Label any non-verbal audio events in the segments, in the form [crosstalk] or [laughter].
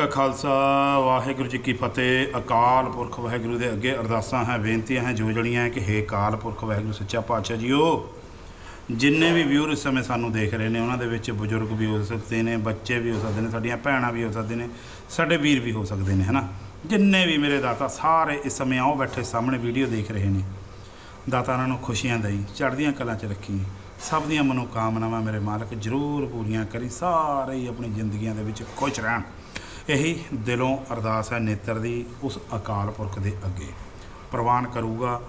ਕਾ ਖਾਲਸਾ, ਵਾਹਿਗੁਰੂ ਜੀ ਕੀ ਫਤਿਹ। ਅਕਾਲ ਪੁਰਖ ਵਾਹਿਗੁਰੂ ਦੇ ਅੱਗੇ ਅਰਦਾਸਾਂ ਹੈ, ਬੇਨਤੀਆਂ ਹੈ ਜੋ ਜੜੀਆਂ ਹੈ ਕਿ ਹੇ ਅਕਾਲ ਪੁਰਖ ਵਾਹਿਗੁਰੂ, ਸੱਚਾ ਪਾਤਸ਼ਾਹ ਜੀਓ। ਜਿੰਨੇ ਵੀ ਵਿਊਰ ਇਸ ਸਮੇਂ ਸਾਨੂੰ ਦੇਖ ਰਹੇ ਨੇ, ਉਹਨਾਂ ਦੇ ਵਿੱਚ ਬਜ਼ੁਰਗ ਵੀ ਹੋ ਸਕਦੇ ਨੇ, ਬੱਚੇ ਵੀ ਹੋ ਸਕਦੇ ਨੇ, ਸਾਡੀਆਂ ਭੈਣਾਂ ਵੀ ਹੋ ਸਕਦੇ ਨੇ, ਸਾਡੇ ਵੀਰ ਵੀ ਹੋ ਸਕਦੇ ਨੇ, ਹਨਾ? ਜਿੰਨੇ ਵੀ ਮੇਰੇ ਦਾਤਾ ਸਾਰੇ ਇਸ ਸਮੇਂ ਆਓ ਬੈਠੇ ਸਾਹਮਣੇ ਵੀਡੀਓ ਦੇਖ ਰਹੇ ਨੇ। ਦਾਤਾ ਉਹਨਾਂ ਨੂੰ ਖੁਸ਼ੀਆਂ ਦੇਈ, ਚੜ੍ਹਦੀਆਂ ਕਲਾਂ 'ਚ ਰੱਖੀ, ਸਭ ਦੀਆਂ ਮਨੋਕਾਮਨਾਵਾਂ ਮੇਰੇ ਮਾਲਕ ਜ਼ਰੂਰ ਪੂਰੀਆਂ ਕਰੀ, ਸਾਰੇ ਹੀ ਆਪਣੀ ਜ਼ਿੰਦਗੀਆਂ ਦੇ ਵਿੱਚ ਖੁਸ਼ ਰਹਿਣ। ਇਹੀ ਦਿਲੋਂ ਅਰਦਾਸ ਹੈ ਨੇਤਰ ਦੀ ਉਸ ਅਕਾਲ ਪੁਰਖ ਦੇ ਅੱਗੇ। ਪ੍ਰਵਾਨ ਕਰੂਗਾ,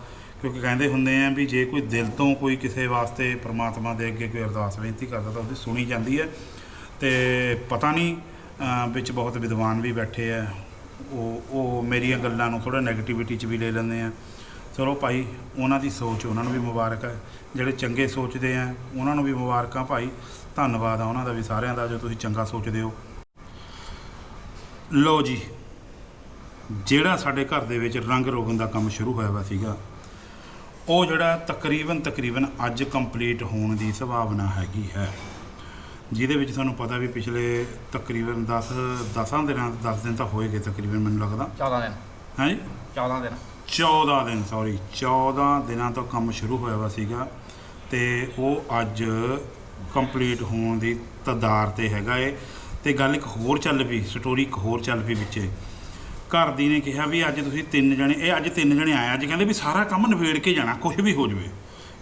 ਕਿਉਂਕਿ ਕਹਿੰਦੇ ਹੁੰਦੇ ਆ ਵੀ ਜੇ ਕੋਈ ਦਿਲ ਤੋਂ ਕੋਈ ਕਿਸੇ ਵਾਸਤੇ ਪ੍ਰਮਾਤਮਾ ਦੇ ਅੱਗੇ ਕੋਈ ਅਰਦਾਸ ਬੇਨਤੀ ਕਰਦਾ ਤਾਂ ਉਹਦੀ ਸੁਣੀ ਜਾਂਦੀ ਹੈ। ਤੇ ਪਤਾ ਨਹੀਂ ਵਿੱਚ ਬਹੁਤ ਵਿਦਵਾਨ ਵੀ ਬੈਠੇ ਆ। ਉਹ ਉਹ ਮੇਰੀਆਂ ਗੱਲਾਂ ਨੂੰ ਥੋੜਾ 네ਗੇਟਿਵਿਟੀ 'ਚ ਵੀ ਲੈ ਲੈਂਦੇ ਆ। ਚਲੋ ਭਾਈ, ਉਹਨਾਂ ਦੀ ਸੋਚ ਉਹਨਾਂ ਨੂੰ ਵੀ ਮੁਬਾਰਕ ਹੈ। ਜਿਹੜੇ ਚੰਗੇ ਸੋਚਦੇ ਆ, ਉਹਨਾਂ ਨੂੰ ਵੀ ਮੁਬਾਰਕਾਂ ਭਾਈ। ਧੰਨਵਾਦ ਆ ਉਹਨਾਂ ਦਾ ਵੀ ਸਾਰਿਆਂ ਦਾ ਜੋ ਤੁਸੀਂ ਚੰਗਾ ਸੋਚਦੇ ਹੋ। ਲੋ ਜੀ ਜਿਹੜਾ ਸਾਡੇ ਘਰ ਦੇ ਵਿੱਚ ਰੰਗ ਰੋਗਨ ਦਾ ਕੰਮ ਸ਼ੁਰੂ ਹੋਇਆ ਵਾ ਸੀਗਾ ਉਹ ਜਿਹੜਾ ਤਕਰੀਬਨ ਤਕਰੀਬਨ ਅੱਜ ਕੰਪਲੀਟ ਹੋਣ ਦੀ ਸੰਭਾਵਨਾ ਹੈਗੀ ਹੈ। ਜਿਹਦੇ ਵਿੱਚ ਤੁਹਾਨੂੰ ਪਤਾ ਵੀ ਪਿਛਲੇ ਤਕਰੀਬਨ 10 10 ਦਿਨਾਂ 10 ਦਿਨ ਤਾਂ ਹੋਏ ਗਏ ਤਕਰੀਬਨ ਮੈਨੂੰ ਲੱਗਦਾ। 14 ਦਿਨ। ਹੈ ਜੀ? 14 ਦਿਨ। 14 ਦਿਨ ਸੌਰੀ 14 ਦਿਨਾਂ ਤੋਂ ਕੰਮ ਸ਼ੁਰੂ ਹੋਇਆ ਵਾ ਸੀਗਾ ਤੇ ਉਹ ਅੱਜ ਕੰਪਲੀਟ ਹੋਣ ਦੀ ਤਦਾਰ ਤੇ ਹੈਗਾ ਏ। ਤੇ ਗੱਲ ਇੱਕ ਹੋਰ ਚੱਲ ਪਈ ਸਟੋਰੀ ਇੱਕ ਹੋਰ ਚੱਲ ਪਈ ਵਿੱਚੇ। ਘਰ ਦੀ ਨੇ ਕਿਹਾ ਵੀ ਅੱਜ ਤੁਸੀਂ ਤਿੰਨ ਜਣੇ, ਇਹ ਅੱਜ ਤਿੰਨ ਜਣੇ ਆਏ ਅੱਜ ਕਹਿੰਦੇ ਵੀ ਸਾਰਾ ਕੰਮ ਨਿਬੇੜ ਕੇ ਜਾਣਾ ਕੁਝ ਵੀ ਹੋ ਜਵੇ।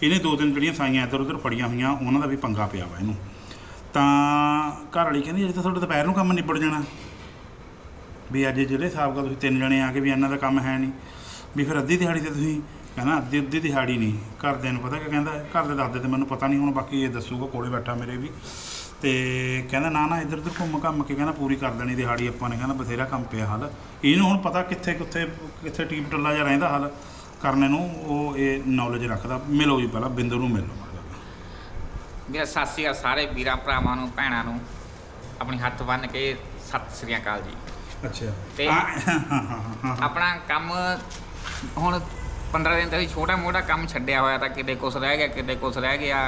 ਇਹਨੇ ਦੋ ਤਿੰਨ ਜਿਹੜੀਆਂ ਸਾਈਆਂ ਇੱਧਰ ਉੱਧਰ ਫੜੀਆਂ ਹੋਈਆਂ, ਉਹਨਾਂ ਦਾ ਵੀ ਪੰਗਾ ਪਿਆ ਵਾ ਇਹਨੂੰ। ਤਾਂ ਘਰ ਵਾਲੀ ਕਹਿੰਦੀ, ਅੱਜ ਤਾਂ ਤੁਹਾਡੇ ਦੁਪਹਿਰ ਨੂੰ ਕੰਮ ਨਿਬੜ ਜਾਣਾ। ਵੀ ਅੱਜ ਜਿਹੜੇ ਹਿਸਾਬ ਨਾਲ ਤੁਸੀਂ ਤਿੰਨ ਜਣੇ ਆ ਕੇ ਵੀ ਇਹਨਾਂ ਦਾ ਕੰਮ ਹੈ ਨਹੀਂ। ਵੀ ਫਿਰ ਅੱਧੀ ਦਿਹਾੜੀ ਤੇ ਤੁਸੀਂ ਕਹਿੰਦਾ, ਅੱਧੀ ਅੱਧੀ ਦਿਹਾੜੀ ਨਹੀਂ। ਘਰਦਿਆਂ ਨੂੰ ਪਤਾ ਕਿ ਕਹਿੰਦਾ, ਘਰ ਦੇ ਦੱਸਦੇ ਤੇ ਮੈਨੂੰ ਪਤਾ ਨਹੀਂ, ਹੁਣ ਬਾਕੀ ਇਹ ਦੱਸੂਗਾ, ਕੋਲੇ ਬੈਠਾ ਮੇਰੇ ਵੀ। ਤੇ ਕਹਿੰਦਾ ਨਾ ਨਾ ਇੱਧਰ ਉੱਧਰ ਘੁੰਮ ਘੰਮ ਕੇ ਕਹਿੰਦਾ ਪੂਰੀ ਕਰ ਦੇਣੀ ਦਿਹਾੜੀ ਆਪਾਂ ਨੇ ਕਹਿੰਦਾ ਬਥੇਰਾ ਕੰਮ ਪਿਆ ਹੱਲ। ਇਹਨੂੰ ਹੁਣ ਪਤਾ ਕਿੱਥੇ ਕਿੱਥੇ ਕਿੱਥੇ ਟੀਪ ਟੱਲਾ ਜਿਹਾ ਰਹਿੰਦਾ ਹੱਲ। ਕਰਨੇ ਨੂੰ ਉਹ ਇਹ ਨੌਲੇਜ ਰੱਖਦਾ। ਮਿਲੋ ਜੀ ਪਹਿਲਾਂ ਬਿੰਦਰ ਨੂੰ ਮਿਲ। ਮੇਰਾ ਸਤਿ ਸ੍ਰੀ ਅਕਾਲ ਸਾਰੇ ਵੀਰਾਂ ਭਰਾਵਾਂ ਨੂੰ ਭੈਣਾਂ ਨੂੰ। ਆਪਣੀ ਹੱਥ ਬੰਨ ਕੇ ਸਤਿ ਸ੍ਰੀ ਅਕਾਲ ਜੀ। ਅੱਛਾ। ਤੇ-। ਆਪਣਾ ਕੰਮ ਹੁਣ 15 ਦਿਨ ਤੋਂ ਛੋਟਾ ਮੋਟਾ ਕੰਮ ਛੱਡਿਆ ਹੋਇਆ ਤਾਂ ਕਿਤੇ ਕੁਛ ਰਹਿ ਗਿਆ ਕਿਤੇ ਕੁਛ ਰਹਿ ਗਿਆ।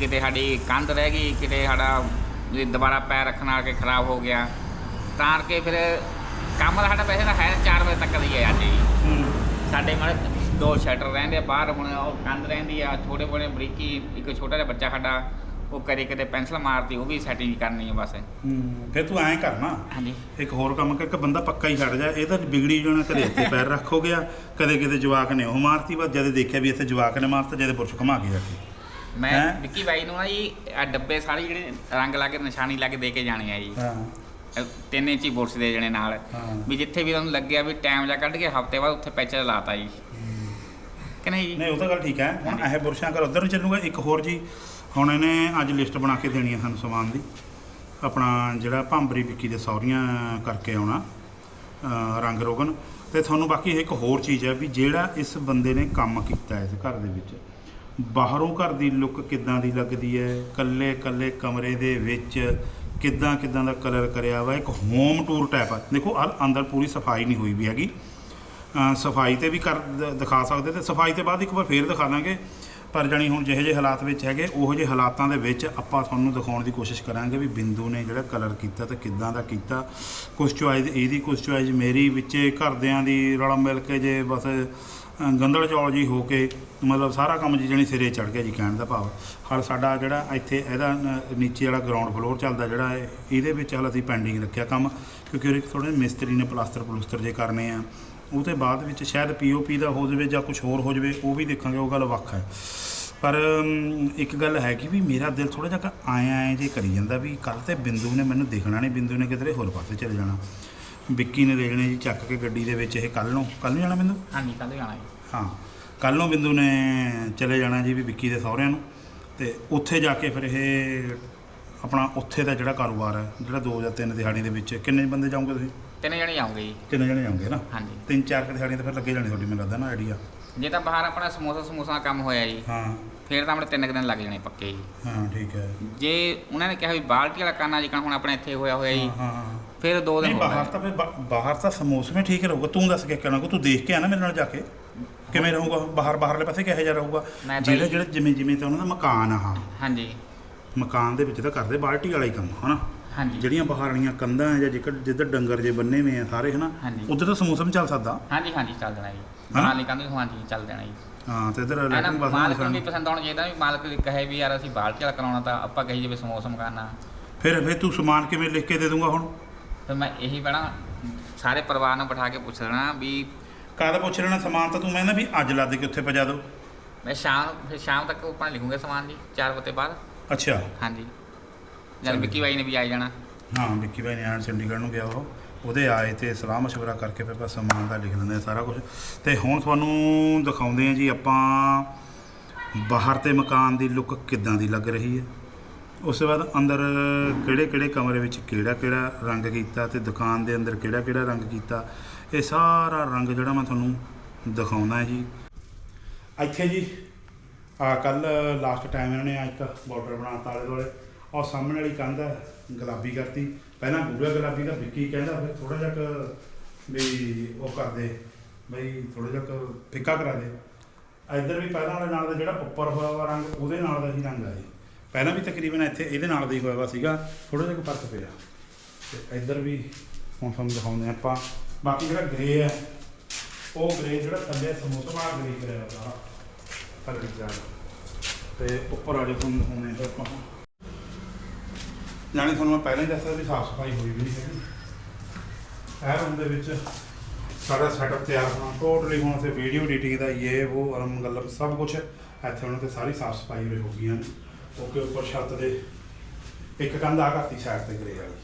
ਕਿਤੇ ਸਾਡੀ ਕੰਧ ਰਹਿ ਗਈ ਕਿਤੇ ਸਾਡਾ ਦੁਬਾਰਾ ਪੈਰ ਰੱਖਣ ਆ ਕੇ ਖਰਾਬ ਹੋ ਗਿਆ। ਤਾਂ ਕਰਕੇ ਫਿਰ ਕੰਮ ਦਾ ਸਾਡਾ ਵੈਸੇ ਤਾਂ ਹੈ 4 ਵਜੇ ਤੱਕ ਦੀ ਹੈ ਅੱਜ ਜੀ। ਹੂੰ। ਸਾਡੇ ਮਾੜੇ ਦੋ ਸ਼ਟਰ ਰਹਿੰਦੇ ਆ ਬਾਹਰ ਹੁਣ ਉਹ ਕੰਧ ਰਹਿੰਦੀ ਆ ਛੋਟੇ ਮੋਟੇ ਬਰੀਕੀ ਇੱਕ ਛੋਟਾ ਜਿਹਾ ਬੱਚਾ ਸਾਡਾ ਉਹ ਕਦੇ ਕਦੇ ਪੈਨਸਲ ਮਾਰਦੀ ਉਹ ਵੀ ਸੈਟਿੰਗ ਕਰਨੀ ਹੈ ਬਸ। ਹੂੰ। ਫਿਰ ਤੂੰ ਐਂ ਕਰਨਾ ਹਾਂਜੀ। ਇੱਕ ਹੋਰ ਕੰਮ ਕਰ ਇੱਕ ਬੰਦਾ ਪੱਕਾ ਹੀ ਛੱਡ ਜਾ ਇਹ ਤਾਂ ਵਿਗੜੀ ਜਾਣਾ ਕਦੇ ਇੱਥੇ ਪੈਰ ਰੱਖੋ ਗਿਆ ਕਦੇ ਕਿਤੇ ਜਵਾਕ ਨੇ ਉਹ ਮਾਰਤੀ ਬਸ ਜਦ ਦੇਖਿਆ ਵੀ ਇੱਥੇ ਜਵਾਕ ਨੇ ਮਾਰਤਾ ਜਦ ਪੁਰਸ਼ ਘੁਮਾ ਕੇ ਮੈਂ? ਵਿੱਕੀ ਬਾਈ ਨੂੰ ਨਾ ਜੀ ਆ ਡੱਬੇ ਸਾਰੇ ਜਿਹੜੇ ਰੰਗ ਲਾ ਕੇ ਨਿਸ਼ਾਨੀ ਲਾ ਕੇ ਦੇ ਕੇ ਜਾਣੇ ਆ ਜੀ। ਹਾਂ। ਤਿੰਨ ਇੰਚੀ ਬੁਰਸ਼ ਦੇ ਜਣੇ ਨਾਲ। ਵੀ ਜਿੱਥੇ ਵੀ ਤੁਹਾਨੂੰ ਲੱਗਿਆ ਵੀ ਟਾਈਮ ਜਾ ਕੱਢ ਕੇ ਹਫ਼ਤੇ ਬਾਅਦ ਉੱਥੇ ਪੈਚਰ ਲਾਤਾ ਜੀ। ਕਿ ਨਹੀਂ ਜੀ? ਨਹੀਂ ਉਹ ਤਾਂ ਗੱਲ ਠੀਕ ਹੈ। ਹੁਣ ਇਹ ਪੁਰਸ਼ਾਂ ਕਰ ਉਧਰ ਨੂੰ ਚੱਲੂਗਾ। ਇੱਕ ਹੋਰ ਜੀ ਹੁਣ ਇਹਨੇ ਅੱਜ ਲਿਸਟ ਬਣਾ ਕੇ ਦੇਣੀ ਹੈ ਸਾਨੂੰ ਸਮਾਨ ਦੀ। ਆਪਣਾ ਜਿਹੜਾ ਭਾਂਬਰੀ ਵਿੱਕੀ ਦੇ ਸੌਰੀਆਂ ਕਰਕੇ ਆਉਣਾ ਰੰਗ ਰੋਗਨ। ਤੇ ਤੁਹਾਨੂੰ ਬਾਕੀ ਇੱਕ ਹੋਰ ਚੀਜ਼ ਹੈ ਵੀ ਜਿਹੜਾ ਇਸ ਬੰਦੇ ਨੇ ਕੰਮ ਕੀਤਾ ਹੈ ਇਸ ਘਰ ਦੇ ਵਿੱਚ ਬਾਹਰੋਂ ਘਰ ਦੀ ਲੁੱਕ ਕਿੱਦਾਂ ਦੀ ਲੱਗਦੀ ਹੈ? ਕੱਲੇ ਕੱਲੇ ਕਮਰੇ ਦੇ ਵਿੱਚ ਕਿੱਦਾਂ ਕਿੱਦਾਂ ਦਾ ਕਲਰ ਕਰਿਆ ਵਾ? ਇੱਕ ਹੋਮ ਟੂਰ ਟਾਈਪ ਆ। ਦੇਖੋ ਆ ਅੰਦਰ ਪੂਰੀ ਸਫ਼ਾਈ ਨਹੀਂ ਹੋਈ ਵੀ ਹੈਗੀ। ਸਫ਼ਾਈ ਤੇ ਵੀ ਕਰ ਦਿਖਾ ਸਕਦੇ ਤੇ ਸਫ਼ਾਈ ਤੇ ਬਾਅਦ ਇੱਕ ਵਾਰ ਫੇਰ ਦਿਖਾ ਦਾਂਗੇ। ਪਰ ਜਾਣੀ ਹੁਣ ਜਿਹੇ ਜਿਹੇ ਹਾਲਾਤ ਵਿੱਚ ਹੈਗੇ, ਉਹੋ ਜਿਹੇ ਹਾਲਾਤਾਂ ਦੇ ਵਿੱਚ ਆਪਾਂ ਤੁਹਾਨੂੰ ਦਿਖਾਉਣ ਦੀ ਕੋਸ਼ਿਸ਼ ਕਰਾਂਗੇ ਵੀ ਬਿੰਦੂ ਨੇ ਜਿਹੜਾ ਕਲਰ ਕੀਤਾ ਤੇ ਕਿੱਦਾਂ ਦਾ ਕੀਤਾ। ਕੁਛ ਚੁਆਇਸ ਇਹਦੀ ਕੁਛ ਚੁਆਇਸ ਮੇਰੀ ਵਿੱਚ ਘਰਦਿਆਂ ਦੀ ਰਲ ਮਿਲ ਕੇ ਜੇ ਬਸ ਗੰਦਲ ਚੌਲ ਜੀ ਹੋ ਕੇ, ਮਤਲਬ ਸਾਰਾ ਕੰਮ ਜੀ ਜਣੀ ਸਿਰੇ ਚੜ ਗਿਆ ਜੀ ਕਹਿਣ ਦਾ ਭਾਵ। ਹਾਲ ਸਾਡਾ ਜਿਹੜਾ ਇੱਥੇ ਇਹਦਾ ਨੀਚੇ ਵਾਲਾ ਗਰਾਊਂਡ ਫਲੋਰ ਚੱਲਦਾ ਜਿਹੜਾ ਇਹਦੇ ਵਿੱਚ ਹਾਲ ਅਸੀਂ ਪੈਂਡਿੰਗ ਰੱਖਿਆ ਕੰਮ, ਕਿਉਂਕਿ ਉਹਦੇ ਥੋੜੇ ਮਿਸਤਰੀ ਨੇ ਪਲਾਸਟਰ ਪਲੂਸਟਰ ਜੇ ਕਰਨੇ ਆ। ਉਹ ਤੇ ਬਾਅਦ ਵਿੱਚ ਸ਼ਾਇਦ ਪੀਓਪੀ ਦਾ ਹੋ ਜਾਵੇ ਜਾਂ ਕੁਝ ਹੋਰ ਹੋ ਜਾਵੇ, ਉਹ ਵੀ ਦੇਖਾਂਗੇ, ਉਹ ਗੱਲ ਵੱਖ ਹੈ। ਪਰ ਇੱਕ ਗੱਲ ਹੈ ਕਿ ਵੀ ਮੇਰਾ ਦਿਲ ਥੋੜਾ ਜਿਹਾ ਆਏ ਆਏ ਜੇ ਕਰੀ ਜਾਂਦਾ ਵੀ ਕੱਲ ਤੇ ਬਿੰਦੂ ਨੇ ਮੈਨੂੰ ਦੇਖਣਾ ਨਹੀਂ ਬਿੰਦੂ ਨੇ ਕਿਧਰੇ ਹੋਰ ਪਾਸੇ ਚਲੇ ਜਾਣਾ। ਵਿੱਕੀ ਨੇ ਦੇਖਣੇ ਜੀ ਚੱਕ ਕੇ ਗੱਡੀ ਦੇ ਵਿੱਚ ਇਹ ਕੱਲ ਨੂੰ ਕੱਲ ਨੂੰ ਜਾਣਾ ਬਿੰਦੂ? ਹਾਂਜੀ ਕੱਲ ਜਾਣਾ ਜੀ। ਹਾਂ ਕੱਲ ਨੂੰ ਬਿੰਦੂ ਨੇ ਚਲੇ ਜਾਣਾ ਜੀ ਵੀ ਵਿੱਕੀ ਦੇ ਸਹੁਰਿਆਂ ਨੂੰ। ਤੇ ਉੱਥੇ ਜਾ ਕੇ ਫਿਰ ਇਹ ਆਪਣਾ ਉੱਥੇ ਦਾ ਜਿਹੜਾ ਕਾਰੋਬਾਰ ਹੈ ਜਿਹੜਾ ਦੋ ਜਾਂ ਤਿੰਨ ਦਿਹਾੜੀ ਦੇ ਵਿੱਚ ਕਿੰਨੇ ਬੰਦੇ ਜਾਓਗੇ ਤੁਸੀਂ? ਤਿੰਨ ਜਣੇ ਜਾਉਂਗੇ ਜੀ। ਕਿੰਨੇ ਜਣੇ ਜਾਓਗੇ ਨਾ? ਹਾਂਜੀ। ਤਿੰਨ ਚਾਰ ਕੁ ਦਿਹਾੜੀਆਂ ਤਾਂ ਫਿਰ ਲੱਗੇ ਜਾਣੇ ਤੁਹਾਡੀ ਮੈਨੂੰ ਲੱਗਦਾ ਨਾ ਆਈਡੀਆ ਜੇ ਤਾਂ ਬਾਹਰ ਆਪਣਾ ਸਮੋਸਾ ਸਮੋਸਾ ਦਾ ਕੰਮ ਹੋਇਆ ਜੀ ਹਾਂ। ਫਿਰ ਤਾਂ ਆਪਣੇ ਤਿੰਨ ਕੁ ਦਿਨ ਲੱਗ ਜਾਣੇ ਪੱਕੇ ਜੀ। ਹਾਂ ਠੀਕ ਹੈ। ਜੇ ਉਹਨਾਂ ਨੇ ਕਿਹਾ ਵੀ ਬਾਲਟੀ ਵਾਲਾ ਕਰਨਾ ਜਿਕਣ ਹੁਣ ਆਪਣੇ ਇੱਥੇ ਹੋਇਆ ਹੋਇਆ ਜੀ। ਹਾਂ। ਫਿਰ ਦੋ ਦਿਨ ਨਹੀਂ ਹੋ ਬਾਹਰ ਤਾਂ ਫਿਰ ਬਾ- ਬਾਹਰ ਤਾਂ ਸਮੋਸੇ ਵਿੱਚ ਠੀਕ ਰਹੂਗਾ। ਤੂੰ ਦੱਸ ਕੇ ਕਹਿਣਾ ਕੋ? ਤੂੰ ਦੇਖ ਕੇ ਆ ਨਾ ਮੇਰੇ ਨਾਲ ਜਾ ਕੇ। ਕਿਵੇਂ ਰਹੂਗਾ ਬਾਹਰ ਬਾਹਰਲੇ ਪਾਸੇ ਕਿਹੋ ਜਿਹਾ ਰਹੂਗਾ? ਮੈਂ ਤਾਂ ਜਿਹੜੇ ਜੀ- ਜਿਹੜੇ ਜਿਵੇਂ ਜਿਵੇਂ ਤਾਂ ਉਹਨਾਂ ਦਾ ਮਕਾਨ ਆ ਹਾਂ ਹਾਂਜੀ। ਮਕਾਨ ਦੇ ਵਿੱਚ ਤਾਂ ਕਰਦੇ ਬਾਲਟੀ ਵਾਲਾ ਹੀ ਕੰਮ ਹਨਾ? ਹਾਂਜੀ। ਜਿਹੜੀਆਂ ਬਾਹਰਲੀਆਂ ਕੰਧਾਂ ਹੈ ਜਾਂ ਜਿੱਕਰ ਜਿੱਧਰ ਡੰਗਰ ਜੇ ਬੰਨੇ ਹੋਏ ਆ ਸਾਰੇ ਹਨਾ? ਹਾਂਜੀ। ਉੱਧਰ ਤਾਂ ਸਮੋਸਮ ਚੱਲ ਸਕਦਾ। ਹਾਂਜੀ ਹਾਂਜੀ ਚੱਲ ਦੇਣਾ ਜੀ। ਹਨਾ? ਲਈ ਕਹਿੰਦੇ ਹਾਂਜੀ ਚੱਲ ਦੇਣਾ ਜੀ। ਹਾਂ ਤੇ ਇੱਧਰ ਐਨਾ ਲੈਟਰਿੰਗ ਮਾਲਕ ਨੂੰ ਵੀ ਬਾਥਰੂਮ ਪਸੰਦ ਆਉਣਾ ਚਾਹੀਦਾ ਵੀ ਮਾਲਕ ਕਹੇ ਵੀ ਯਾਰ ਅਸੀਂ ਬਾਹਰ ਚੱਲ ਕਰਾਉਣਾ ਤਾਂ ਆਪਾਂ ਕਹੀ ਜਾਵੇ ਸਮੋਸਮ ਕਰਨਾ ਫਿਰ ਫਿਰ ਤੂੰ ਸਮਾਨ ਕਿਵੇਂ ਲਿਖ ਕੇ ਦੇ ਦੂੰਗਾ ਹੁਣ? ਫਿਰ ਮੈਂ ਇਹੀ ਬਣਾ ਸਾਰੇ ਪਰਿਵਾਰ ਨੂੰ ਬਿਠਾ ਕੇ ਪੁੱਛ ਲੈਣਾ ਵੀ ਕਾਹਦਾ ਪੁੱਛ ਲੈਣਾ? ਸਮਾਨ ਤਾਂ ਤੂੰ ਕਹਿੰਦਾ ਵੀ ਅੱਜ ਲੱਦ ਕੇ ਉੱਥੇ ਪਜਾ ਦੋ। ਮੈਂ ਸ਼ਾਮ ਫਿਰ ਸ਼ਾਮ ਤੱਕ ਉੱਪਰ ਲਿਖੂੰਗਾ ਸਮਾਨ ਜੀ 4 ਵਜੇ ਬਾਅਦ। ਅੱਛਾ। ਹਾਂਜੀ। ਜਦ ਵਿੱਕੀ ਬਾਈ ਨੇ ਵੀ ਆ ਜਾਣਾ। ਹਾਂ ਵਿੱਕੀ ਭਾਈ ਨੇ ਆਣ ਚੰਡੀਗੜ੍ਹ ਨੂੰ ਗਿਆ ਉਹ। ਉਹਦੇ ਆਏ ਤੇ ਸਲਾਹ ਮਸ਼ਵਰਾ ਕਰਕੇ ਫਿਰ ਬਸ ਸਮਾਨ ਦਾ ਲਿਖ ਦਿੰਦੇ ਆ ਸਾਰਾ ਕੁਝ ਤੇ ਹੁਣ ਤੁਹਾਨੂੰ ਦਿਖਾਉਂਦੇ ਆ ਜੀ ਆਪਾਂ ਬਾਹਰ ਤੇ ਮਕਾਨ ਦੀ ਲੁੱਕ ਕਿੱਦਾਂ ਦੀ ਲੱਗ ਰਹੀ ਹੈ। ਉਸ ਤੋਂ ਬਾਅਦ ਅੰਦਰ ਕਿਹੜੇ ਕਿਹੜੇ ਕਮਰੇ ਵਿੱਚ ਕਿਹੜਾ ਕਿਹੜਾ ਰੰਗ ਕੀਤਾ ਤੇ ਦੁਕਾਨ ਦੇ ਅੰਦਰ ਕਿਹੜਾ ਕਿਹੜਾ ਰੰਗ ਕੀਤਾ, ਇਹ ਸਾਰਾ ਰੰਗ ਜਿਹੜਾ ਮੈਂ ਤੁਹਾਨੂੰ ਦਿਖਾਉਣਾ ਜੀ। ਇੱਥੇ ਜੀ, ਆ ਕੱਲ ਲਾਸਟ ਟਾਈਮ ਇਹਨਾਂ ਨੇ ਆ ਇੱਕ ਬਾਰਡਰ ਬਣਾਤਾ ਆਲੇ ਦੁਆਲੇ। ਔਰ ਸਾਹਮਣੇ ਵਾਲੀ ਕੰਧ ਗੁਲਾਬੀ ਕਰਤੀ। ਪਹਿਲਾਂ ਗੂੜਾ ਗੁਲਾਬੀ ਦਾ ਵਿੱਕੀ ਕਹਿੰਦਾ, ਫਿਰ ਥੋੜਾ ਜਿਹਾ ਵੀ ਉਹ ਕਰ ਦੇ ਬਈ ਥੋੜਾ ਜਿਹਾ ਫਿੱਕਾ ਕਰਾ ਦੇ। ਇੱਧਰ ਵੀ ਪਹਿਲਾਂ ਵਾਲੇ ਨਾਲ ਦਾ ਜਿਹੜਾ ਉੱਪਰ ਹੋਇਆ ਵਾ ਰੰਗ, ਉਹਦੇ ਨਾਲ ਦਾ ਹੀ ਰੰਗ ਆ ਜੀ। ਪਹਿਲਾਂ ਵੀ ਤਕਰੀਬਨ ਇੱਥੇ, ਇਹਦੇ ਨਾਲ ਦਾ ਹੀ ਹੋਇਆ ਵਾ ਸੀਗਾ ਥੋੜਾ ਜਿਹਾ ਫ਼ਰਕ ਪਿਆ। ਤੇ ਇੱਧਰ ਵੀ ਹੁਣ ਤੁਹਾਨੂੰ ਦਿਖਾਉਂਦੇ ਹਾਂ ਆਪਾਂ। ਬਾਕੀ ਜਿਹੜਾ ਗ੍ਰੇ ਹੈ, ਉਹ ਗ੍ਰੇ ਜਿਹੜਾ ਥੱਲੇ ਸਮੋਸਾ ਵਾਲਾ ਗ੍ਰੇ ਕਰਿਆ ਹੋਇਆ ਥੱਲੇ ਜਾ ਤੇ ਉੱਪਰ ਵਾਲੇ ਤੁਹਾਨੂੰ ਦਿਖਾਉਂਦੇ ਹਾਂ ਆਪਾਂ। ਜਾਣੀ ਤੁਹਾਨੂੰ ਮੈਂ ਪਹਿਲਾਂ ਹੀ ਦੱਸਿਆ ਵੀ ਸਾਫ਼ ਸਫ਼ਾਈ ਹੋਈ ਵੀ ਨਹੀਂ ਹੈਗੀ। ਇਹ ਰੂਮ ਦੇ ਵਿੱਚ ਸਾਡਾ ਸੈਟਅਪ ਤਿਆਰ ਹੋਣਾ। ਟੋਟਲੀ ਹੁਣ ਤੇ ਵੀਡੀਓ ਐਡੀਟਿੰਗ ਦਾ ਇਹ ਉਹ ਅਲਮ ਗੱਲਮ ਸਭ ਕੁਝ ਇੱਥੇ ਉਹਨਾਂ ਤੇ ਸਾਰੀ ਸਾਫ਼ ਸਫ਼ਾਈ ਹੋ ਗਈਆਂ ਨੇ। ਓਕੇ ਉੱਪਰ ਛੱਤ ਦੇ ਇੱਕ ਕੰਧ ਆ ਕਰਤੀ ਸਾਈਡ ਤੇ ਗ੍ਰੇ ਵਾਲੀ।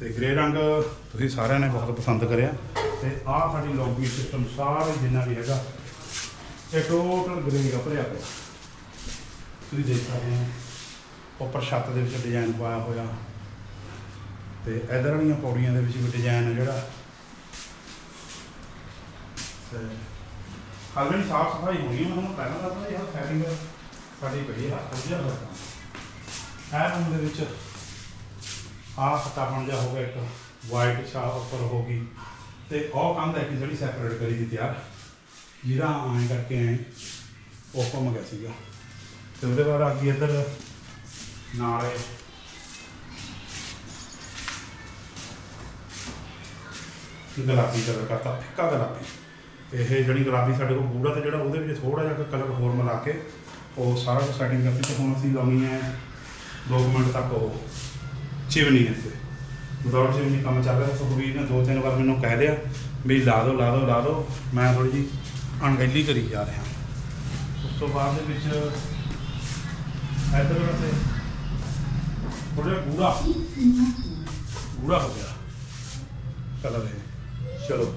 ਤੇ ਗ੍ਰੇ ਰੰਗ ਤੁਸੀਂ ਸਾਰਿਆਂ ਨੇ ਬਹੁਤ ਪਸੰਦ ਕਰਿਆ। ਤੇ ਆਹ ਸਾਡੀ ਲੌਬੀ ਸਿਸਟਮ ਸਾਰੇ ਜਿੰਨਾ ਵੀ ਹੈਗਾ, ਇਹ ਟੋਟਲ ਗ੍ਰੇ ਦਾ ਭਰਿਆ ਪਿਆ। ਤੁਸੀਂ ਦੇਖ ਸਕਦੇ ਹੋ, ਉੱਪਰ ਛੱਤ ਦੇ ਵਿੱਚ ਡਿਜ਼ਾਈਨ ਪਾਇਆ ਹੋਇਆ। ਤੇ ਇਧਰ ਵਾਲੀਆਂ ਪੌੜੀਆਂ ਦੇ ਵਿੱਚ ਵੀ ਡਿਜ਼ਾਈਨ ਹੈ ਜਿਹੜਾ। ਤੇ ਹਾਲੇ ਵੀ ਸਾਫ਼ ਸਫ਼ਾਈ ਹੋਣੀ ਮੈਂ ਤੁਹਾਨੂੰ ਪਹਿਲਾਂ ਦੱਸਦਾ, ਇਹ ਸੈਟਿੰਗ ਸਾਡੀ ਬੜੀ ਹੈ ਵਧੀਆ ਲੱਗਦਾ ਇਹ ਰੂਮ ਦੇ ਵਿੱਚ ਆਹ ਖੱਤਾ ਬਣ ਜਾ ਹੋ ਗਿਆ ਇੱਕ ਵਾਈਟ ਸ਼ਾਹ ਉੱਪਰ ਹੋ ਗਈ। ਤੇ ਉਹ ਕੰਧ ਹੈ ਕਿ ਜਿਹੜੀ ਸੈਪਰੇਟ ਕਰੀ ਦੀ ਤਿਆਰ ਜਿਹੜਾ ਐਂ ਕਰਕੇ ਐਂ ਉਹ ਘੁੰਮ ਗਿਆ ਸੀਗਾ। ਤੇ ਉਹਦੇ ਬਾਅਦ ਆ ਗਈ ਇੱਧਰ ਨਾਲੇ। ਗੁਲਾਬੀ ਕਲਰ ਕਰਤਾ, ਫਿੱਕਾ ਗੁਲਾਬੀ। ਇਹ ਜਿਹੜੀ ਗੁਲਾਬੀ ਸਾਡੇ ਕੋਲ ਗੂੜਾ ਤੇ ਜਿਹੜਾ ਉਹਦੇ ਵਿੱਚ ਥੋੜਾ ਜਿਹਾ ਕਲਰ ਹੋਰ ਮਿਲਾ ਕੇ ਉਹ ਸਾਰਾ ਕੁਝ ਸੈਟਿੰਗ ਕਰਤੀ ਤੇ ਹੁਣ ਅਸੀਂ ਲਾਉਣੀ ਹੈ 2 ਮਿੰਟ ਤੱਕ ਉਹ ਚਿਮਨੀ ਇੱਥੇ। ਵਿਦਆਊਟ ਚਿਮਨੀ ਕੰਮ ਚੱਲ ਰਿਹਾ ਸੁਖਬੀਰ ਨੇ ਦੋ ਤਿੰਨ ਵਾਰ ਮੈਨੂੰ ਕਹਿ ਲਿਆ ਵੀ ਲਾ ਦਿਓ ਲਾ ਦਿਓ ਲਾ ਦਿਓ ਮੈਂ ਥੋੜੀ ਜੀ ਅਣਗਹਿਲੀ ਕਰੀ ਜਾ ਰਿਹਾ। ਉਸ ਤੋਂ ਬਾਅਦ ਦੇ ਵਿੱਚ ਇੱਧਰ ਵਾਸਤੇ ਥੋੜਾ ਜਿਹਾ ਗੂੜਾ। ਗੂੜਾ ਹੋ ਗਿਆ। ਕਲਰ ਇਹ। ਚਲੋ,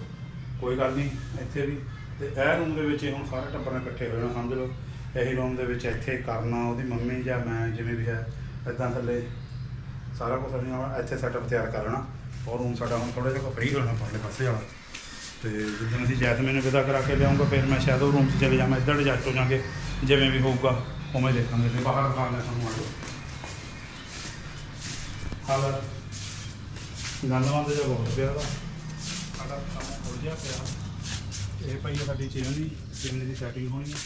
ਕੋਈ ਗੱਲ ਨਹੀਂ, ਇੱਥੇ ਵੀ। ਤੇ ਇਹ ਰੂਮ ਦੇ ਵਿੱਚ ਹੁਣ ਸਾਰੇ ਟੱਬਰ ਇਕੱਠੇ ਹੋਏ ਨੇ, ਸਮਝ ਲਓ। ਇਹੀ ਰੂਮ ਦੇ ਵਿੱਚ ਇੱਥੇ ਕਰਨਾ, ਉਹਦੀ ਮੰਮੀ ਜਾਂ ਮੈਂ ਜਿਵੇਂ ਵੀ ਹੈ ਇਦਾਂ ਥੱਲੇ ਸਾਰਾ ਕੁਝ ਅਸੀਂ ਹੁਣ ਇੱਥੇ ਸੈਟਅਪ ਤਿਆਰ ਕਰਨਾ ਲੈਣਾ। ਔਰ ਰੂਮ ਸਾਡਾ ਹੁਣ ਥੋੜਾ ਜਿਹਾ ਫ੍ਰੀ ਹੋਣਾ ਪਰਲੇ ਪਾਸੇ ਵਾਲਾ। ਤੇ ਜਿੱਦਣ ਅਸੀਂ ਜੈਸਮੀਨ ਨੂੰ ਵਿਦਾ ਕਰਾ ਕੇ ਲਿਆਉਂਗਾ, ਫਿਰ ਮੈਂ ਸ਼ਾਇਦ ਉਹ ਰੂਮ 'ਚ ਚਲੇ ਜਾਵਾਂ, ਇੱਧਰ ਐਡਜਸਟ ਹੋ ਜਾਾਂਗੇ ਜਿਵੇਂ ਵੀ ਹੋਊਗਾ, ਉਵੇਂ ਦੇਖਾਂਗੇ ਤੇ ਬਾਹਰ ਦਿਖਾ ਲੈ ਸਾਨੂੰ ਆਜੋ ਹਾਲ ਗੰਦਮੰਦ ਜਿਹਾ ਬਹੁਤ ਪਿਆ ਦਾ ਸਾਡਾ ਕੰਮ ਖੁੱਲ ਗਿਆ ਪਿਆ। ਇਹ ਪਈ ਹੈ ਸਾਡੀ ਚਿਮਨੀ ਚਿਮਨੀ ਦੀ ਸੈਟਿੰਗ ਹੋਣੀ ਹੈ।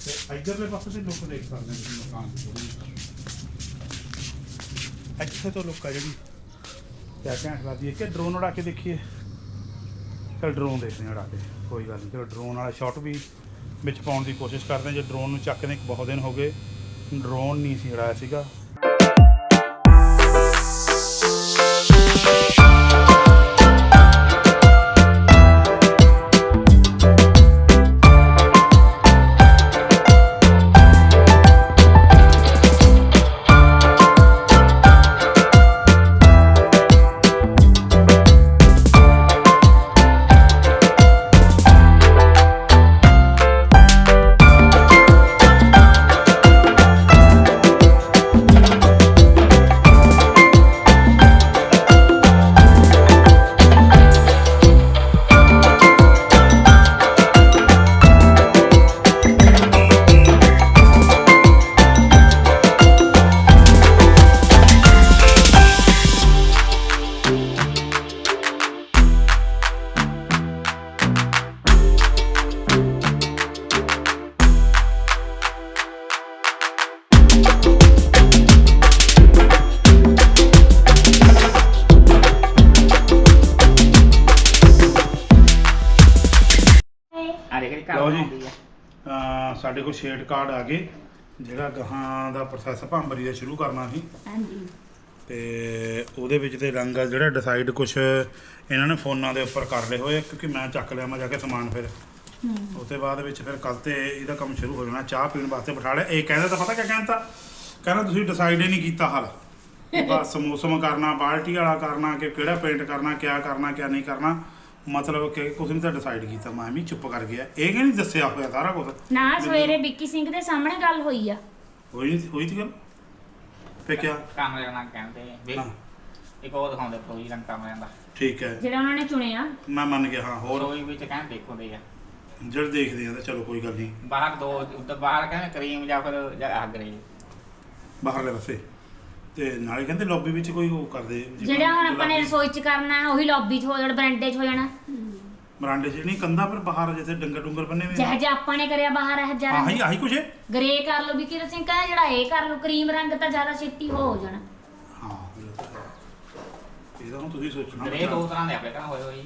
ਤੇ ਇੱਧਰਲੇ ਪਾਸੇ ਤੇ ਲੁੱਕ ਦੇਖ ਸਕਦੇ ਹਾਂ ਮਕਾਨ ਇੱਥੇ ਤੋਂ ਲੁੱਕ ਜਿਹੜੀ, ਕਿਆ ਘੈਂਟ ਲੱਗਦੀ ਹੈ ਕਿ ਡਰੋਨ ਉਡਾ ਕੇ ਦੇਖੀਏ। ਚਲ ਡਰੋਨ ਦੇਖਦੇ ਹਾਂ ਉਡਾ ਕੇ, ਕੋਈ ਗੱਲ ਨਹੀਂ। ਚਲੋ ਡਰੋਨ ਵਾਲਾ ਸ਼ਾਟ ਵੀ ਵਿੱਚ ਪਾਉਣ ਦੀ ਕੋਸ਼ਿਸ਼ ਕਰਦੇ ਹਾਂ। ਜੇ ਡਰੋਨ ਨੂੰ ਚੱਕਦੇ ਇੱਕ ਬਹੁਤ ਦਿਨ ਹੋ ਗਏ। ਡਰੋਨ ਨਹੀਂ ਸੀ ਉਡਾਇਆ ਸੀਗਾ। ਸਾਡੇ ਕੋਲ ਸ਼ੇਡ ਕਾਰਡ ਆ ਗਏ ਜਿਹੜਾ ਗਾਹਾਂ ਦਾ ਪ੍ਰੋਸੈਸ ਭਾਂਬਰੀ ਦਾ ਸ਼ੁਰੂ ਕਰਨਾ ਸੀ। ਹਾਂਜੀ। ਤੇ ਉਹਦੇ ਵਿੱਚ ਤੇ ਰੰਗ ਆ ਜਿਹੜਾ ਡਿਸਾਈਡ ਕੁਝ ਇਹਨਾਂ ਨੇ ਫੋਨਾਂ ਦੇ ਉੱਪਰ ਕਰ ਲਏ ਹੋਏ ਕਿਉਂਕਿ ਮੈਂ ਚੱਕ ਲਿਆ ਮੈਂ ਜਾ ਕੇ ਸਮਾਨ ਫਿਰ। ਹੂੰ। ਉਹਦੇ ਬਾਅਦ ਵਿੱਚ ਫਿਰ ਕੱਲ ਤੇ ਇਹਦਾ ਕੰਮ ਸ਼ੁਰੂ ਹੋ ਜਾਣਾ ਚਾਹ ਪੀਣ ਵਾਸਤੇ ਬਿਠਾ ਲਿਆ। ਇਹ ਕਹਿੰਦਾ ਤਾਂ ਪਤਾ ਕਿਆ ਕਹਿੰਦਾ? ਕਹਿੰਦਾ ਤੁਸੀਂ ਡਿਸਾਈਡ ਹੀ ਨਹੀਂ ਕੀਤਾ ਹਾਲ। ਬਸ ਮੌਸਮ ਕਰਨਾ ਬਾਲਟੀ ਵਾਲਾ ਕਰਨਾ ਕਿ ਕਿਹੜਾ ਪੇਂਟ ਕਰਨਾ ਕਿਆ ਕਰਨਾ ਕਿਆ ਨਹੀਂ ਕਰਨਾ। ਮਤਲਬ ਕਿ ਕੁਝ ਨਹੀਂ ਤਾਂ ਡਿਸਾਈਡ ਕੀਤਾ। ਮੈਂ ਵੀ ਚੁੱਪ ਕਰ ਗਿਆ। ਇਹ ਕਿ ਨਹੀਂ ਦੱਸਿਆ ਹੋਇਆ ਸਾਰਾ ਕੁਝ ਨਾ ਸਵੇਰੇ ਵਿੱਕੀ ਸਿੰਘ ਦੇ ਸਾਹਮਣੇ ਗੱਲ ਹੋਈ ਆ। ਹੋਈ ਨਹੀਂ ਹੋਈ ਤੀ ਗੱਲ? ਫੇ ਕਿਆ? ਕਮਰੇ ਨਾਲ ਕਹਿੰਦੇ ਵੀ ਹਾਂ। ਇੱਕ ਉਹ ਦਿਖਾਉਂਦੇ ਫਰੋਜੀ ਰੰਗ ਕਮਰਿਆਂ ਦਾ। ਠੀਕ ਹੈ। ਜਿਹੜਾ ਉਹਨਾਂ ਨੇ ਚੁਣਿਆ। ਮੈਂ ਮੰਨ ਗਿਆ ਹਾਂ ਹੋਰ? ਰਸੋਈ ਵਿੱਚ ਕਹਿੰਦੇ ਦੇਖੋਦੇ ਆ। ਜਦ ਦੇਖਦੇ ਆ ਤਾਂ ਚਲੋ ਕੋਈ ਗੱਲ ਨਹੀਂ। ਬਾਹਰ ਦੋ ਉੱਧਰ ਬਾਹਰ ਕਹਿੰਦੇ ਕਰੀਮ ਜਾਂ ਫਿਰ ਜਾਂ ਆਗਰੇ ਬਾਹਰਲੇ ਪਾਸੇ। ਤੇ ਨਾਲੇ ਕਹਿੰਦੇ ਲੌਬੀ ਵਿੱਚ ਕੋਈ ਉਹ ਕਰਦੇ ਜਿਵੇਂ ਜਿਹੜਾ ਹੁਣ ਆਪਾਂ ਨੇ ਗੁਲਾਬੀ- ਰਸੋਈ ਚ ਕਰਨਾ ਉਹੀ ਲੌਬੀ ਚ ਹੋ ਜਾਣਾ ਬਰਾਂਡੇ ਚ ਹੋ ਜਾਣਾ। ਬਰਾਂਡੇ 'ਚ ਨਹੀਂ ਕੰਧਾਂ ਪਰ ਬਾਹਰ ਜਿੱਥੇ ਡੰਗਰ ਡੁੰਗਰ ਬੰਨੇ ਹੋਏ ਜਿਹੋ ਜਿਹਾ ਆਪਾਂ ਨੇ ਕਰਿਆ ਬਾਹਰ ਇਹ ਆ। ਜ਼ਿਆਦਾ ਆਹੀ ਆਹੀ ਕੁਛ ਹੈ? ਗ੍ਰੇ ਕਰ ਲਓ ਵਿੱਕੀ ਸਿੰਘ ਕਹਿੰਦਾ ਜਿਹੜਾ ਇਹ ਕਰ ਲਓ ਕਰੀਮ ਰੰਗ ਤਾਂ ਜ਼ਿਆਦਾ ਛੇਤੀ ਹੋ ਜਾਣਾ। ਹਾਂ ਇਹ ਤਾਂ ਹੈ। ਇਹਦਾ ਹੁਣ ਤੁਸੀਂ ਸੋਚਣਾ ਗਰੇ ਦੋ ਤਰ੍ਹਾਂ ਦੇ ਆਪਣੇ ਘਰ ਹੋਏ ਹੋਏ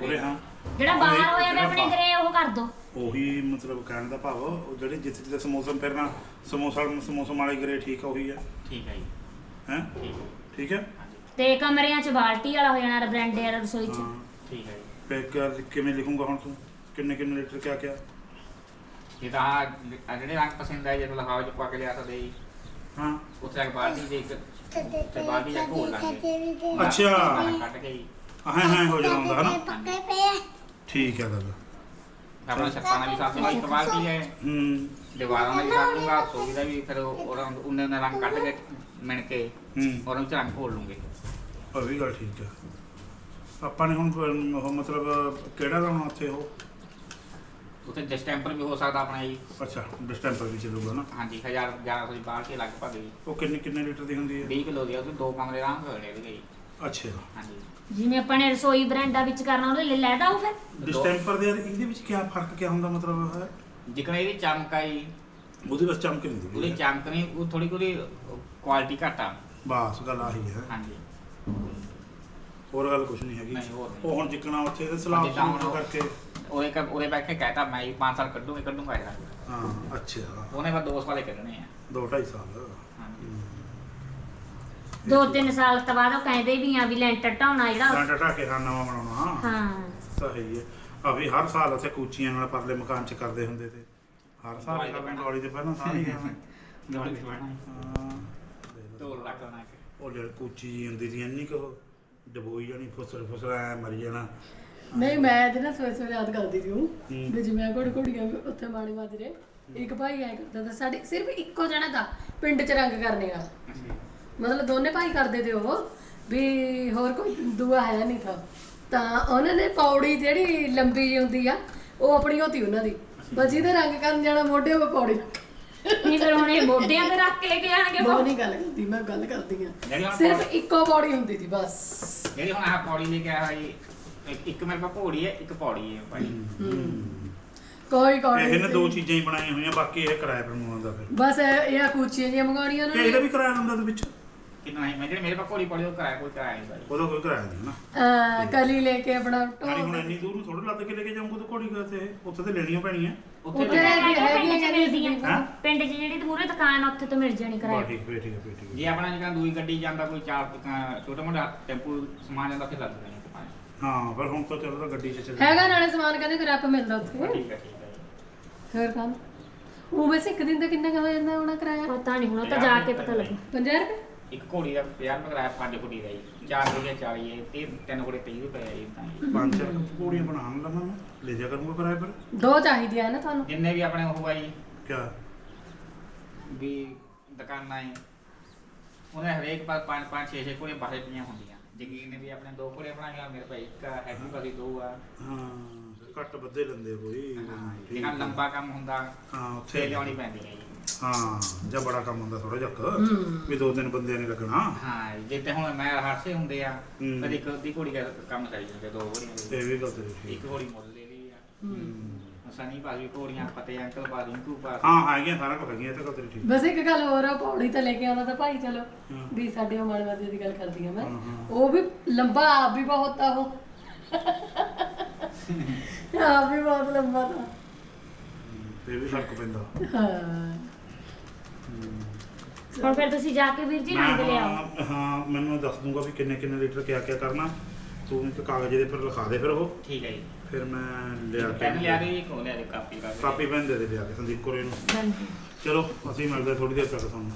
ਉਰੇ ਹਾਂ ਜਿਹੜਾ ਬਾਹਰ ਹੋਇਆ ਵੇ ਆਪਣੇ ਗ੍ਰੇ ਉਹ ਕਰ ਦੋ। ਉਹੀ ਮਤਲਬ ਕਹਿਣ ਦਾ ਭਾਵ ਉਹ ਜਿਹੜੇ ਜਿੱਥੇ ਜਿੱਥੇ ਸਮੋਸਮ ਫਿਰਨਾ ਸਮੋਸਾ ਸਮੋਸਮ ਵਾਲੇ ਗਰੇ ਠੀਕ ਆ ਉਹੀ ਹੈ ਠੀਕ ਹੈ ਜੀ। ਹੈ? ਠੀਕ ਹੈ ਤੇ ਕਮਰਿਆਂ ਚ ਬਾਲਟੀ ਵਾਲਾ ਹੋ ਜਾਣਾ ਬਰਾਂਡੇ ਵਾਲਾ ਰਸੋਈ ਚ। ਠੀਕ ਹੈ ਜੀ। ਕਿਆ- ਕਿਵੇਂ ਲਿਖੂੰਗਾ ਹੁਣ ਤੂੰ? ਕਿੰਨੇ ਕਿੰਨੇ ਲੀਟਰ ਕਿਆ ਕਿਆ? ਇਹ ਤਾਂ ਆਹ ਜਿਹੜੇ ਰੰਗ ਪਸੰਦ ਆਏ ਜਦੋਂ ਲਹਾਓ ਚ ਪਾ ਕੇ ਲਿਆ ਸਕਦੇ ਜੀ। ਹਾਂ। ਉੱਥੇ ਇੱਕ ਬਾਲਟੀ ਦੇ ਇੱਕ ਤੇ ਬਾਲਟੀ ਜਾਂ ਘੋਲ ਲਾਂਗੇ। ਅੱਛਾ। ਕੱਟ ਕੇ ਜੀ। ਹਾਂ ਹਾਂ ਹੋ ਜਾਂਦਾ ਹੁੰਦਾ ਹਨਾ? ਪੱਕੇ ਪਏ ਠੀਕ ਹੈ ਗੱਲ ਇੱਕ ਬਾਲਟੀ ਹੈ। ਹੂੰ। ਦੀਵਾਰਾਂ ਦਾ ਵੀ ਸਾਫ਼ ਲੂੰਗਾ ਸੋਈ ਦਾ ਵੀ ਫਿਰ ਉਹਦਾ ਉਹਨੇ ਨੇ ਰੰਗ ਕੱਢ ਕੇ ਮਿਣ ਕੇ ਹੂੰ। ਔਰ ਉਹ ਚ ਰੰਗ ਘੋਲ ਲੂੰਗੇ। ਉਹ ਵੀ ਗੱਲ ਠੀਕ ਹੈ ਆਪਾਂ ਨੇ ਹੁਣ ਪ- ਉਹ ਮਤਲਬ ਕਿਹੜਾ ਲਾਉਣਾ ਉੱਥੇ ਉਹ? ਉੱਥੇ ਡਿਸਟੈਂਪਰ ਵੀ ਹੋ ਸਕਦਾ ਆਪਣਾ ਜੀ। ਅੱਛਾ ਡਿਸਟੈਂਪਰ ਵੀ ਚੱਲੂਗਾ ਨਾ। ਹਾਂਜੀ 1000 1100 ਦੀ ਬਾਲਟੀ ਲਗਭਗ ਜੀ। ਉਹ ਕਿੰਨੇ ਕਿੰਨੇ ਲੀਟਰ ਦੀ ਹੁੰਦੀ ਹੈ? 20 ਕਿਲੋ ਦੀ ਆ, ਦੋ ਕਮਰੇ ਆਰਾਮ ਹੋਣੇ ਇਹਦੇ ਜੀ ਅੱਛਾ। ਹਾਂਜੀ। ਜਿਵੇਂ ਆਪਾਂ ਨੇ ਰਸੋਈ ਬਰਾਂਡਾ ਵਿੱਚ ਕਰਨਾ ਉਹਦੇ ਲਈ ਲੈਦਾ ਉਹ ਫਿਰ? ਡਿਸਟੈਂਪਰ ਦੇ ਇਹਦੇ ਵਿੱਚ ਕੀ ਫ਼ਰਕ ਕੀ ਹੁੰਦਾ ਮਤਲਬ ਹੈ? ਜਿਕਣ ਇਹਦੀ ਚਮਕ ਆਈ। ਉਹਦੀ ਬਸ ਚਮਕ ਨਹੀਂ ਉਹਦੀ ਦਿੰਦੀ ਚਮਕ ਨਹੀਂ ਉਹ ਥੋੜੀ ਥੋੜੀ ਕੁਆਲਿਟੀ ਘੱਟ ਆ। ਬਸ ਗੱਲ ਆਹੀ ਹੈ। ਹਾਂਜੀ। ਹੋਰ ਗੱਲ ਕੁਝ ਨਹੀਂ ਹੈਗੀ। ਨਹੀਂ, ਹੋਰ ਨਹੀਂ। ਉਹ ਹੁਣ ਜਿੱਕਣਾ ਉੱਥੇ ਇਹਦੇ ਸਲਾਬ ਜਿੱਦਾਂ ਹੁਣ ਉਹ- ਕਰਕੇ। ਉਹਦੇ ਕ ਉਹਦੇ ਬੈਠ ਕੇ ਕਹਿਤਾ ਮੈਂ 5 ਸਾਲ ਕੱਢੂਗਾ ਕੱਢੂਗਾ ਇਹਦਾ ਹਾਂ ਅੱਛਾ। ਉਹਨੇ ਬਸ ਦੋ ਸਾਲੇ ਕੱਢਣੇ ਆ। ਦੋ ਢਾਈ ਸਾਲ। ਦੋ ਤਿੰਨ ਸਾਲ ਤੋਂ ਬਾਅਦ ਉਹ ਕਹਿੰਦੇ ਵੀ ਆ ਵੀ ਲੈਂਟਰ ਢਾਉਣਾ ਜਿਹੜਾ ਤਾਂ ਟਟਾ ਕੇ ਹਾਂ ਨਵਾਂ ਬਣਾਉਣਾ ਹਾਂ। ਸਹੀ ਹੈ। ਆ ਵੀ ਹਰ ਸਾਲ ਉੱਥੇ ਕੂਚੀਆਂ ਨਾਲ ਪਰਲੇ ਮਕਾਨ ਚ ਕਰਦੇ ਹੁੰਦੇ ਤੇ। ਹਰ ਸਾਲ ਕਰਨ ਪਹਿਲਾਂ। ਦਿਵਾਲੀ ਦੇ ਪਹਿਲਾਂ ਪਹਿਲਾਂ। ਹਾਂ ਢੋਲ ਲੱਗ ਬਣਾ ਕੇ। ਉਹ ਜਿਹੜੀ ਕੂਚੀ ਜੀ ਹੁੰਦੀ ਸੀ ਇੰਨੀ ਕੋ ਡਬੋਈ ਜਾਣੀ ਫੁਸਲ ਫੁਸਲ ਐ ਮਰ ਜਾਣਾ। ਨਹੀਂ ਮੈਂ ਤੇ ਨਾ ਸਵੇਰੇ ਸਵੇਰੇ ਯਾਦ ਕਰਦੀ ਸੀ ਉਹ ਹੂੰ। ਵੀ ਜਿਵੇਂ ਘੋੜ ਘੋੜੀਆਂ ਉੱਥੇ ਮਾੜੀ ਮਾਜਰੇ ਇੱਕ ਭਾਈ ਆਇਆ ਕਰਦਾ ਤਾਂ ਸਾਡੇ ਸਿਰਫ ਇੱਕੋ ਜਣਾ ਦਾ ਪਿੰਡ 'ਚ ਰੰਗ ਕਰਨੇ ਵਾਲਾ ਮਤਲਬ ਦੋਨੇ ਭਾਈ ਕਰਦੇ ਤੇ ਉਹ ਵੀ ਹੋਰ ਕੋਈ ਦੂਆ ਹੈ ਨਹੀਂ ਥਾ ਤਾਂ ਉਹਨਾਂ ਨੇ ਪੌੜੀ ਜਿਹੜੀ ਲੰਬੀ ਜਿਹੀ ਹੁੰਦੀ ਆ ਉਹ ਆਪਣੀ ਹੋਤੀ ਉਹਨਾਂ ਦੀ। ਬਸ ਜਿਹਦੇ ਰੰਗ ਕਰਨ ਜਾਣਾ ਮੋਢੇ 'ਤੇ ਪੌੜੀ ਨਹੀਂ ਫਿਰ ਹੁਣ ਇਹ ਮੋਢਿਆਂ ਤੇ ਰੱਖ ਕੇ ਲੈ ਕੇ ਆਣਗੇ ਮੈਂ ਨਹੀਂ ਗੱਲ ਕਰਦੀ ਮੈਂ ਗੱਲ ਕਰਦੀ ਆ। ਹੁਣ ਸਿਰਫ ਇੱਕੋ ਪੌੜੀ ਹੁੰਦੀ ਸੀ ਬਸ। ਜਿਹੜੀ ਹੁਣ ਆਹ ਪੌੜੀ ਲੈ ਕੇ ਆਇਆ ਜੀ ਇੱਕ- ਇੱਕ ਮੇਰੇ ਕੋਲ ਘੋੜੀ ਹੈ ਇੱਕ ਪੌੜੀ ਹੈ ਭਾਈ। ਕੋਈ ਕੋਈ ਇਹਨੇ ਦੋ ਚੀਜ਼ਾਂ ਹੀ ਬਣਾਈਆਂ ਹੋਈਆਂ ਬਾਕੀ ਇਹ ਕਿਰਾਏ ਪਰ ਮੰਗਵਾਉਂਦਾ ਫਿਰ। ਬਸ ਇਹ ਇਹ ਕੂਚੀਆਂ ਜੀਆਂ ਮੰਗਾਉਣੀਆਂ ਕਿ ਉਹਨਾਂ ਇਹਦਾ ਨੇ। ਵੀ ਕਿਰਾਇਆ ਲੰਦਾ ਦੇ ਵਿੱਚ? ਕਿੰਨਾ ਨਹੀਂ ਮੈਂ ਜਿਹੜੇ ਮੇਰੇ ਕੋਲ ਘੋੜੀ ਪੌੜੀ ਉਹ ਕਰਾਇਆ ਕੋਈ ਕਰਾਇਆ ਨਹੀਂ ਉਹਦਾ ਕੋਈ ਕਿਰਾਇਆ ਨਹੀਂ ਨਾ। ਅਹ ਕਲੀ ਲੈ ਕੇ ਆਪਣਾ ਯਾਨੀ ਹੁਣ ਢੋਲ। ਇੰਨੀ ਦੂਰ ਨੂੰ ਥੋੜਾ ਲੱਦ ਕੇ ਲੈ ਕੇ ਜਾਊਂਗਾ ਤਾਂ ਘੋੜੀ ਤੇ। ਉੱਥੇ ਤੇ ਲੈਣੀਆਂ ਪੈਣੀਆਂ। ਉੱਥੇ ਉੱਥੇ ਲੈ- ਵੀ ਹੈਗੀਆਂ ਪਿੰਡ ਚ ਹੈਂ? ਪਿੰਡ 'ਚ ਜਿਹੜੀ ਮੂਰੇ ਦੁਕਾਨ ਆ, ਉੱਥੇ ਤੋਂ ਮਿਲ ਜਾਣੀ ਬਾ ਕਰਾਇਆ ਠੀਕ ਫੇ ਠੀਕ ਹੈ ਹੈ ਜੇ ਆਪਣਾ ਜਿਹੜਾ ਦੂਈ ਗੱਡੀ ਜਾਂਦਾ ਕੋਈ ਚਾਰ ਛੋਟਾ ਮੋਟਾ ਟੈਂਪੂ ਸਮਾਨ ਜਾਂਦਾ ਫਿਰ ਲੱਗ ਜਾਣੀ ਹਾਂ ਪਰ ਹੁਣ ਤਾਂ ਚਲੋ ਤਾਂ ਗੱਡੀ 'ਚ ਚੱਲ ਹੈਗਾ ਨਾਲੇ ਸਮਾਨ ਕਹਿੰਦੇ ਕੋਈ ਰੱਪ ਮਿਲਦਾ ਉੱਥੇ। ਠੀਕ ਹੈ ਠੀਕ ਹੈ। ਹੋਰ ਕੰਮ? ਉਹ ਵੈਸੇ ਇੱਕ ਦਿਨ ਦਾ ਕਿੰਨਾ ਕੁ ਹੋ ਜਾਂਦਾ ਹੋਣਾ ਕਿਰਾਇਆ? ਪਤਾ ਨਹੀਂ ਹੁਣ ਉਹ ਤਾਂ ਜਾ ਕੇ ਪਤਾ ਲੱਗੂ। 50 ਰੁਪਏ? ਇੱਕ ਘੋੜੀ ਦਾ 50 ਰੁਪਏ ਕਰਾਇਆ ਪੰਜ ਘੋੜੀ ਦਾ ਜੀ। ਚਾਰ ਘੋੜੀਆਂ 40 ਹੈ ਤੇ ਤਿੰਨ ਘੋੜੇ 30 ਰੁਪਏ ਹੈ ਜੀ ਤਾਂ ਜੀ। ਪੰਜ ਚਾਰ ਘੋੜੀਆਂ ਬਣਾਉਣ ਲਵਾਂ ਮੈਂ ਲੈ ਜਾ ਕਰੂੰਗਾ ਕਿਰਾਏ ਪਰ ਦੋ ਚਾਹੀਦੀਆਂ ਨਾ ਤੁਹਾਨੂੰ। ਜਿੰਨੇ ਵੀ ਆਪਣੇ ਉਹ ਆ ਜੀ। ਕਿਆ? ਵੀ ਦੁਕਾਨਾਂ ਹੈ ਉਹਨੇ ਹਰੇਕ ਪਾਸ ਪੰਜ ਪੰਜ ਛੇ ਛੇ ਘੋੜੀਆਂ ਬਾਹਰ ਪਈਆਂ ਹੁੰਦੀਆਂ। ਜਗੀਰ ਨੇ ਵੀ ਆਪਣੇ ਦੋ ਘੋੜੀਆਂ ਬਣਾਈਆਂ ਮੇਰੇ ਭਾਈ ਇੱਕ ਆ, ਹੈਗੀ ਭਾਜੀ ਦੋ ਆ। ਹਾਂ ਘੱਟ ਵੱਧੇ ਲੈਂਦੇ ਕੋਈ। ਠੀਕ ਜਿਹੜਾ ਹੈ। ਲੰਬਾ ਕੰਮ ਹੁੰਦਾ ਹਾਂ ਤੇ ਉੱਥੇ ਲਿਆਉਣੀ ਪੈਂਦੀ ਹੈ ਜੀ। ਹਾਂ ਜਾਂ ਬੜਾ ਕੰਮ ਹੁੰਦਾ ਥੋੜਾ ਜਿਹਾ ਹੂੰ। ਵੀ ਦੋ ਤਿੰਨ ਬੰਦਿਆਂ ਨੇ ਲੱਗਣਾ। ਹਾਂ ਜੇ ਤੇ ਹੁਣ ਮੈਂ ਹਾਸੇ ਹੁੰਦੇ ਆ ਹੂੰ। ਫਿਰ ਇੱਕ ਅੱਧੀ ਘੋੜੀ ਦਾ ਕੰਮ ਕਰੀ ਜਾਂਦੇ ਦੋ ਘੋੜੀਆਂ ਦੇ। ਇਹ ਵੀ ਗੱਲ ਤੇਰੀ ਠੀਕ। ਇੱਕ ਘੋੜੀ ਮੁੱਲ ਲੈ ਲਈ ਆ। ਸਨੀ ਭਾਜੀ ਘੋੜੀਆਂ ਪਤੇ ਅੰਕਲ ਪਾ ਰਿੰਕੂ ਪਾ ਹਾਂ ਹੈਗੀਆਂ ਸਾਰਾ ਕੁਝ ਹੈਗੀਆਂ ਇਹ ਤਾਂ ਗੱਲ ਤੇਰੀ ਠੀਕ। ਬਸ ਇੱਕ ਗੱਲ ਹੋਰ ਆ ਪੌੜੀ ਤਾਂ ਲੈ ਕੇ ਆਉਂਦਾ ਤਾਂ ਭਾਈ ਚਲੋ ਹਾਂ। ਵੀ ਸਾਡੇ ਉਹ ਮਾਨਵਾਦੀ ਦੀ ਗੱਲ ਕਰਦੀ ਆ ਮੈਂ। ਹਾਂ, ਹਾਂ। ਉਹ ਵੀ ਲੰਬਾ ਆਪ ਵੀ ਬਹੁਤ ਆ ਉਹ। [laughs] ਆਪ ਵੀ ਬਹੁਤ ਲੰਬਾ ਤਾਂ। ਇਹ ਵੀ ਫ਼ਰਕ ਪੈਂਦਾ। ਹਾਂ। ਹੁਣ ਫਿਰ ਤੁਸੀਂ ਜਾ ਕੇ ਵੀਰ ਜੀ ਮੈਂ ਰੰਗ ਲਿਆਓ। ਹਾਂ- ਹਾਂ ਮੈਨੂੰ ਦੱਸ ਦੂੰਗਾ ਵੀ ਕਿੰਨੇ ਕਿੰਨੇ ਲੀਟਰ ਕਿਆ ਕਿਆ ਕਰਨਾ। ਤੂੰ ਇੱਕ ਕਾਗਜ਼ ਦੇ ਪਰ ਲਿਖਾ ਦੇ ਫਿਰ ਉਹ। ਠੀਕ ਹੈ ਜੀ। ਫਿਰ ਮੈਂ ਲਿਆ ਪੈਨ ਲਿਆ ਕੇ ਦੇ ਜੀ ਕੋ ਲਿਆ ਦੇ ਕਾਪੀ ਕਰ ਕਾਪੀ ਪੈਨ ਦੇ ਦੇ ਲਿਆ ਕੇ ਸੰਦੀਪ ਕੋਰੇ ਨੂੰ ਹਾਂਜੀ। ਚਲੋ ਅਸੀਂ ਮਿਲਦੇ ਥੋੜੀ ਦੇਰ ਤੱਕ ਤੁਹਾਨੂੰ।